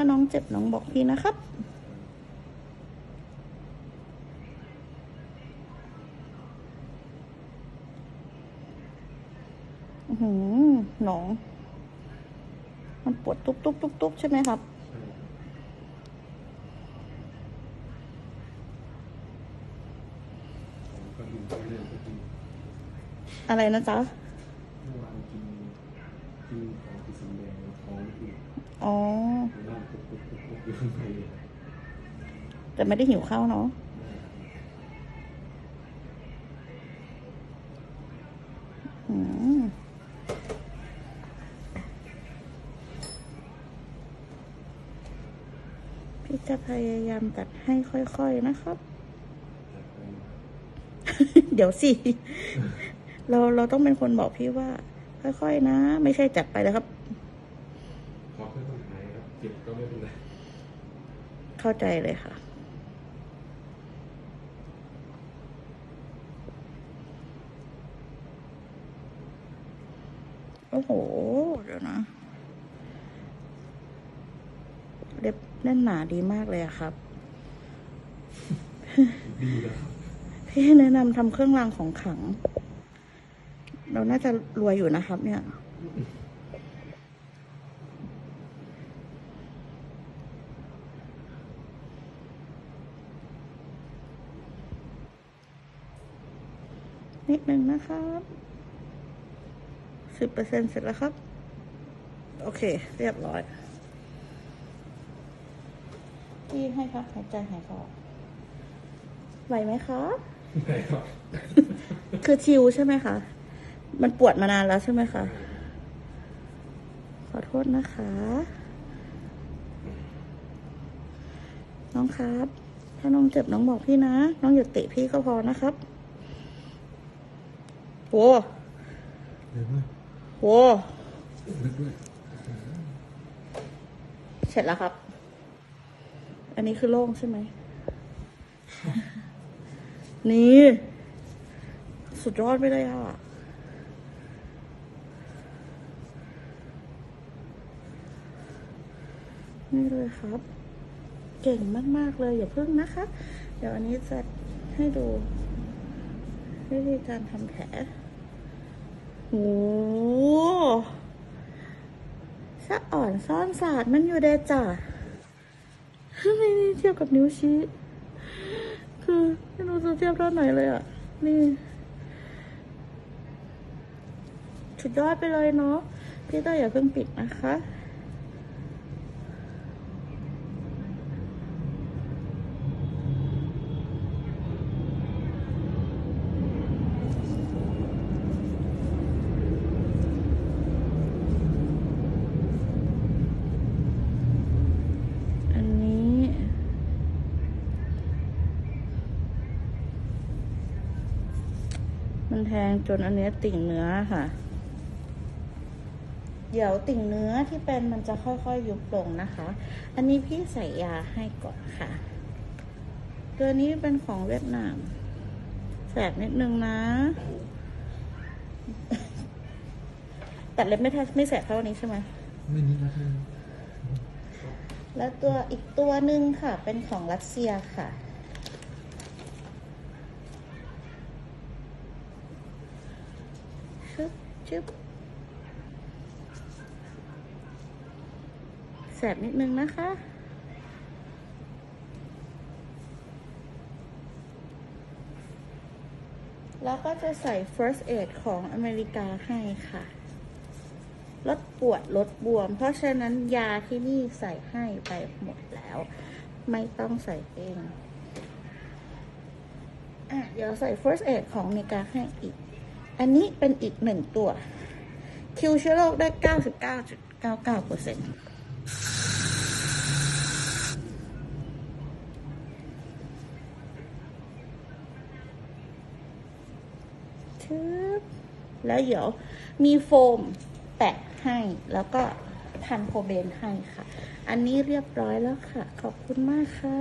ถ้าน้องเจ็บน้องบอกพี่นะครับอือหือหนอง มันปวดตุ๊บตุ๊บตุ๊บตุ๊บใช่ไหมครับใช่ผมก็ดูไปเรื่อยๆกินอะไรนะจ๊ะเมื่อวานกินกินขอ องอืดอ๋อร่างปุ๊บปุ๊บปุ๊บปุ๊บอยู่ข้างในเลยแต่ไม่ได้หิวข้าวเนาะอืมพี่จะพยายามตัดให้ค่อยๆนะครับจัดไปเดี๋ยวสิ เราเราต้องเป็นคนบอกพี่ว่า ค่อยๆนะ ไม่ใช่จัดไปเลยครับ ขอเพื่อต้องหายครับเจ็บก็ไม่เป็นไร เข้าใจเลยค่ะ โอ้โห เดี๋ยวนะ เล็บแน่นหนาดีมากเลยอะครับ ดีแล้วครับพี่แนะนำทำเครื่องรางของขลัง เราน่าจะรวยอยู่นะครับเนี่ย นิดนึงนะครับสิบเปอร์เซ็นเสร็จแล้วครับ โอเค เรียบร้อยพี่ให้พักหายใจหายคออกไหวไหมคะไม่ครับ คือชิวใช่ไหมคะ มันปวดมานานแล้วใช่ไหมคะ ขอโทษนะคะ น้องครับ ถ้าน้องเจ็บน้องบอกพี่นะ น้องอย่าเตะพี่ก็พอนะครับ โว้เร็วมากโว้ลึกด้วยเสร็จแล้วครับ อันนี้คือโล่งใช่ไหม นี่ สุดยอดไปเลยอะ นี่เลยครับ เก่งมาก ๆ เลย อย่าพึ่งนะคะ เดี๋ยวอันนี้จะให้ดู วิธีการทำแผลโอ้สะอ่อนซ่อนศาสตร์มันอยู่เดจ้ะไม่ได้เทียบกับนิ้วชี้ คือไม่รู้จะเทียบเท่าไหนเลยอะ นี่สุดยอดไปเลยเนาะพี่ต้อยอย่าเพิ่งปิดนะคะ อันนี้ มันแทงจนอันเนี้ยติ่งเนื้อค่ะ เดี๋ยวติ่งเนื้อที่เป็นมันจะค่อยๆยุบลงนะคะ อันนี้พี่ใส่ยาให้ก่อนค่ะ ตัวนี้เป็นของเวียดนาม แสบนิดนึงนะ ตัดเล็บไม่แทไม่แสบเท่านี้ใช่ไหมไม่นิดนะครับแล้วตัวอีกตัวหนึ่งค่ะ เป็นของรัสเซียค่ะ ชึบ ชึบแสบนิดนึงนะคะ แล้วก็จะใส่ first aid ของอเมริกาให้ค่ะ ลดปวดลดบวม เพราะฉะนั้นยาที่นี่ใส่ให้ไปหมดแล้ว ไม่ต้องใส่เองอะเดี๋ยวใส่ first aid ของอเมริกาให้อีก อันนี้เป็นอีกหนึ่งตัว คิวเชื้อโรคได้ 99.99เปอร์เซ็นต์ชึบแล้วเดี๋ยวมีโฟมแปะให้แล้วก็ทันโคเบนให้ค่ะ อันนี้เรียบร้อยแล้วค่ะ ขอบคุณมากค่ะ